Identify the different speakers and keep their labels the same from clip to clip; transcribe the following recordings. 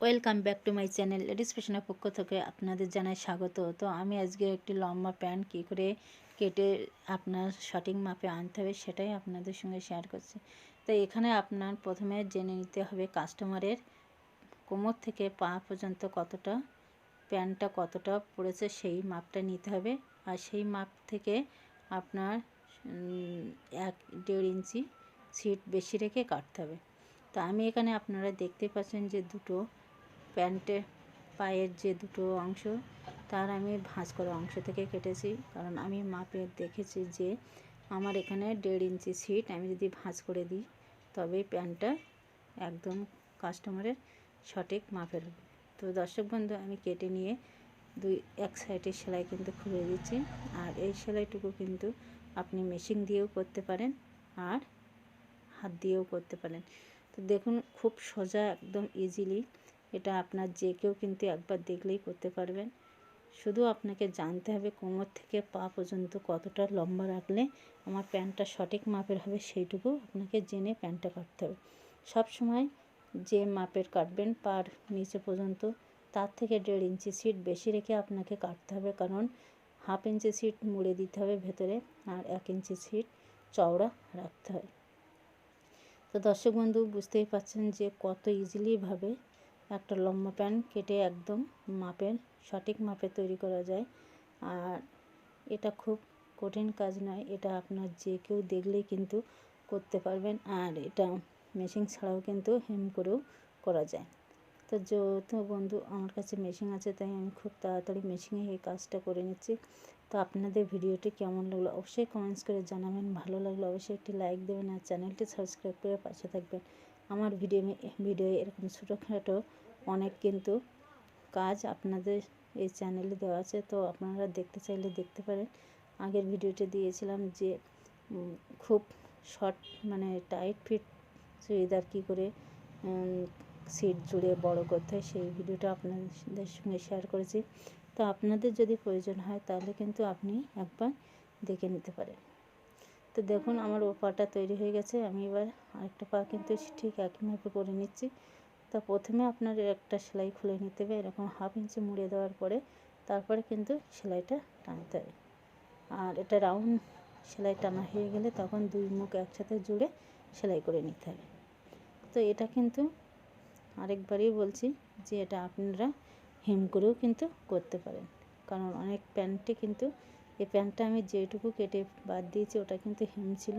Speaker 1: Welcome back to my channel ladies ফ্যাশনের পক্ষ থেকে আপনাদের জানাই স্বাগত। তো আমি আজকে একটি লম্বা প্যান্ট কী করে কেটে আপনার সঠিক মাপে আনতে হবে সেটাই আপনাদের সঙ্গে শেয়ার করছি। তো এখানে আপনার প্রথমে জেনে নিতে হবে কাস্টমারের কোমর থেকে পা পর্যন্ত কতটা, প্যান্টটা কতটা পড়েছে সেই মাপটা নিতে হবে। আর সেই মাপ থেকে আপনার এক, দেড় ইঞ্চি সিট বেশি রেখে কাটতে হবে। তো আমি এখানে আপনারা দেখতে পাচ্ছেন যে দুটো প্যান্টে পায়ের যে দুটো অংশ, তার আমি ভাঁজ করা অংশ থেকে কেটেছি। কারণ আমি মাপে দেখেছি যে আমার এখানে দেড় ইঞ্চি সিট আমি যদি ভাঁজ করে দিই তবে প্যান্টটা একদম কাস্টমারের সঠিক মাপের হবে। তো দর্শক বন্ধু, আমি কেটে নিয়ে দুই, এক সাইডের সেলাই কিন্তু খুলে দিচ্ছি। আর এই সেলাইটুকু কিন্তু আপনি মেশিন দিয়েও করতে পারেন আর হাত দিয়েও করতে পারেন। তো দেখুন, খুব সোজা, একদম ইজিলি এটা আপনার যে কেউ কিন্তু একবার দেখলেই করতে পারবেন। শুধু আপনাকে জানতে হবে কোমর থেকে পা পর্যন্ত কতটা লম্বা রাখলে আমার প্যান্টটা সঠিক মাপের হবে সেইটুকু আপনাকে জেনে প্যান্টটা কাটতে হবে। সব সময় যে মাপের কাটবেন পার নিচে পর্যন্ত, তার থেকে দেড় ইঞ্চি সিট বেশি রেখে আপনাকে কাটতে হবে কারণ হাফ ইঞ্চি সিট মুড়ে দিতে হবে ভেতরে আর এক ইঞ্চি সিট চওড়া রাখতে হয়। তো দর্শক বন্ধু, বুঝতেই পারছেন যে কত ইজিলিভাবে একটা লম্বা প্যান্ট কেটে একদম মাপের, সঠিক মাপে তৈরি করা যায়। আর এটা খুব কঠিন কাজ নয়, এটা আপনার যে কেউ দেখলেই কিন্তু করতে পারবেন। আর এটা মেশিন ছাড়াও কিন্তু হেম করেও করা যায়। তো যেহেতু বন্ধু, আমার কাছে মেশিন আছে, তাই আমি খুব তাড়াতাড়ি মেশিনে এই কাজটা করে নিচ্ছি। তো আপনাদের ভিডিওটি কেমন লাগল অবশ্যই কমেন্টস করে জানাবেন। ভালো লাগলে অবশ্যই একটি লাইক দেবেন আর চ্যানেলটি সাবস্ক্রাইব করে পাশে থাকবেন। আমার ভিডিও ভিডিও এরকম ছোটোখাটো অনেক কিন্তু কাজ আপনাদের এই চ্যানেলে দেওয়া আছে। তো আপনারা দেখতে চাইলে দেখতে পারেন। আগের ভিডিওতে দিয়েছিলাম যে খুব শর্ট মানে টাইট ফিট চুড়িদার কী করে সিট জুড়ে বড় করতে হয়, সেই ভিডিওটা আপনাদের সঙ্গে শেয়ার করেছি। তো আপনাদের যদি প্রয়োজন হয় তাহলে কিন্তু আপনি একবার দেখে নিতে পারেন। তো দেখুন আমার ও পাটা তৈরি হয়ে গেছে, আমি এবার আরেকটা পা কিন্তু ঠিক একইভাবে করে নিচ্ছি। তা প্রথমে আপনার একটা সেলাই খুলে নিতে হবে, এরকম হাফ ইঞ্চি মুড়ে দেওয়ার পরে তারপরে কিন্তু সেলাইটা টানতে হবে। আর এটা রাউন্ড সেলাই টানা হয়ে গেলে তখন দুই মুখ একসাথে জুড়ে সেলাই করে নিতে হবে। তো এটা কিন্তু আরেকবারই বলছি যে এটা আপনারা হেম করেও কিন্তু করতে পারেন, কারণ অনেক প্যান্টে কিন্তু এই প্যান্টটা আমি যেটুকু কেটে বাদ দিয়েছি, ওটা কিন্তু হেম ছিল।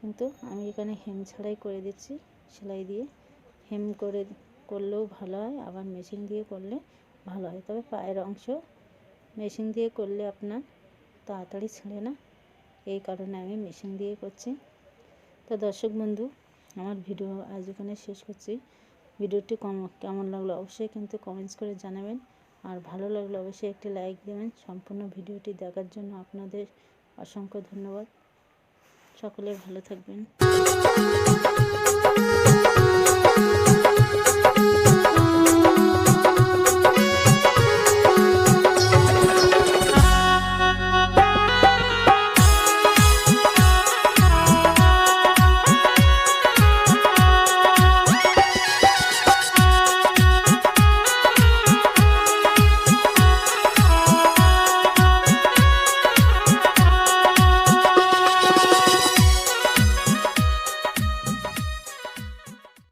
Speaker 1: কিন্তু আমি এখানে হেম ছাড়াই করে দিচ্ছি সেলাই দিয়ে। হেম করে করলেও ভালো হয়, আবার মেশিন দিয়ে করলে ভালো হয়। তবে পায়ের অংশ মেশিন দিয়ে করলে আপনার তাড়াতাড়ি ছেড়ে না। এই কারণে আমি মেশিন দিয়ে করছি। তো দর্শক বন্ধু, আমার ভিডিও আজ এখানে শেষ করছি। ভিডিওটি কম, কেমন লাগল অবশ্যই কিন্তু কমেন্টস করে জানাবেন। আর ভালো লাগলে অবশ্যই একটি লাইক দেবেন। সম্পূর্ণ ভিডিওটি দেখার জন্য আপনাদের অসংখ্য ধন্যবাদ। সকলে ভালো থাকবেন।